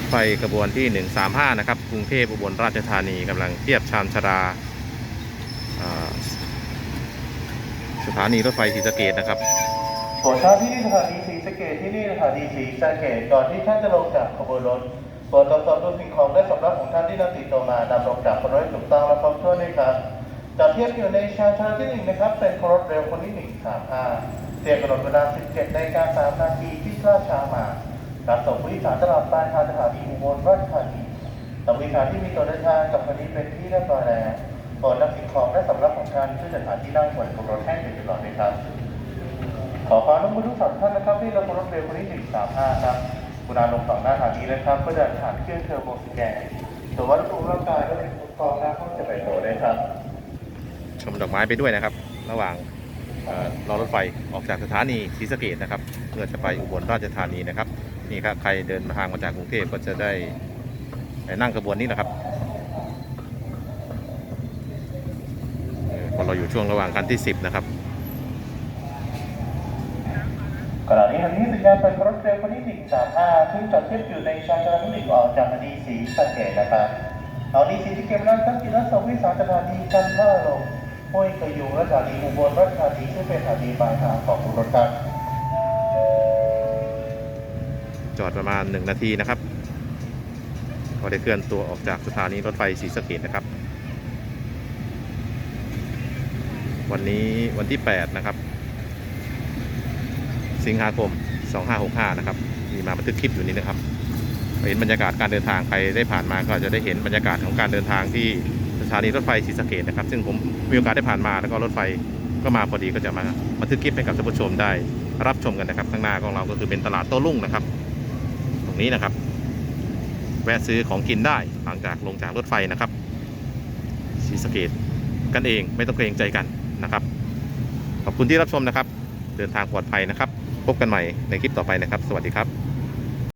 ถไฟขบวนที่ 135 นะครับ กรุงเทพอุบลราชธานีกำลังเทียบชานชาราสถานีรถไฟศรีสะเกดนะครับโปรดทราบที่นี่สถานีสีสะเกตที่นี่สถานีสีสะเกตก่อนที่ท่านจะลงจากขบวนรถโปรดตรวจสอบดูสิ่งของและสำรับของท่านที่นำติดตัวมานำลงจากบนรถถูกต้องและครบถ้วนด้วยครับจอดเทียบอยู่ในชานชาลาที่หนึ่งนะครับ เป็นรถเร็วคนที่หนึ่งสามห้าเตรียมกำหนดเวลา 17นาฬิกาสามนาทีที่ล่าช้าม การส่งผู้โดยสารตลอดปลายทางสถานีอุบลราชธานีแต่ผู้โดยสารที่มีตัวเดินทางกับวันนี้เป็นที่เรียบร้อยแล้วโปรดนำสิ่งของและสำรับของท่านขึ้นจากฐานที่นั่งบนรถให้เป็นตลอดเลยครับ ขอความร่วมมือทุกสองท่านนะครับที่ลงรถเร็วคนที่135ครับกุณาลงสองหน้าฐานนี้นะครับเพื่อเดินผ่านเครื่องเทอร์โบสแกนตรวจวัดอุณหภูมิร่างกายและเป็นอุปกรณ์หน้าห้องจะไปโตได้ครับ ชมดอกไม้ไปด้วยนะครับ ระหว่างรอรถไฟออกจากสถานีศรีสะเกดนะครับเพื่อจะไปอุบลราชธานีนะครับ นี่ครับใครเดินทางมาจากกรุงเทพก็จะได้นั่งขบวนนี้นะครับเอ่อพอเราอยู่ช่วงระหว่างคันที่ 10 นะครับขณะนี้ทางนี้สัญญาณเป็นรถเร็วคนที่ 135 ซึ่งจอดเทียบอยู่ในชานชาลาที่หนึ่งออกจากสถานีสีสะเกดนะครับตอนนี้สีสะเกดนั้นทั้งกินและส่งที่สารสถานีกันท่าลงห้วยกระยูและสถานีอุบลราชธานีซึ่งเป็นสถานีปลายทางของรถครับ จอดประมาณ 1 นาทีนะครับก็ได้เคลื่อนตัวออกจากสถานีรถไฟศรีสะเกดนะครับ วันนี้วันที่ 8 นะครับ สิงหาคม 2565 นะครับ มีมาบันทึกคลิปอยู่นี้นะครับเห็นบรรยากาศการเดินทางใครได้ผ่านมาก็จะได้เห็นบรรยากาศของการเดินทางที่สถานีรถไฟศรีสะเกดนะครับ ซึ่งผมมีโอกาสได้ผ่านมาแล้วก็รถไฟก็มาพอดีก็จะมาบันทึกคลิปให้กับท่านผู้ชมได้รับชมกันนะครับ ข้างหน้าของเราก็คือเป็นตลาดโต้รุ่งนะครับ งนี้นะครับ แวะซื้อของกินได้หลังจากลงจากรถไฟนะครับสีสเกตกันเองไม่ต้องเกรงใจกันนะครับ ขอบคุณที่รับชมนะครับ เดินทางปลอดภัยนะครับ พบกันใหม่ในคลิปต่อไปนะครับ สวัสดีครับ